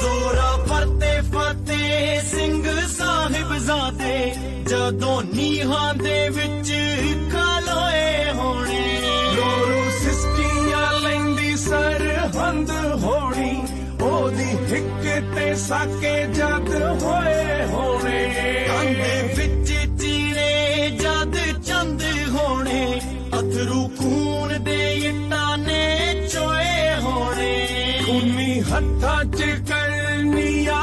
ਜ਼ੋਰਾ ਫਰਤੇ ਫਤਿਹ ਸਿੰਘ ਸਾਹਿਬ ਜ਼ਾਦੇ ਜਦੋਂ ਨੀਹਾਂ ਦੇ ਵਿੱਚ ਖਲੋਏ ਹੋਣੇ। ਲੋਰੂ ਸਿਸਕੀਆਂ ਲੈਂਦੀ ਸਰਹੰਦ ਹੋਣੀ ਉਹਦੀ ਹਿੱਕ ਤੇ ਸਾਕੇ ਜਦ ਹੋਏ ਹੋਣੇ। ਕੰਦੇ ਵਿੱਚ ਚੀਰੇ ਜਦ ਚੰਦ ਹੋਣੇ ਅਥਰੂ ਖੂਨ ਦੇ ਇੱਟਾਂ ਨੇ ਚੋਏ ਹੋਣੇ। ਖੂਨੀ ਹੱਥਾਂ 'ਚ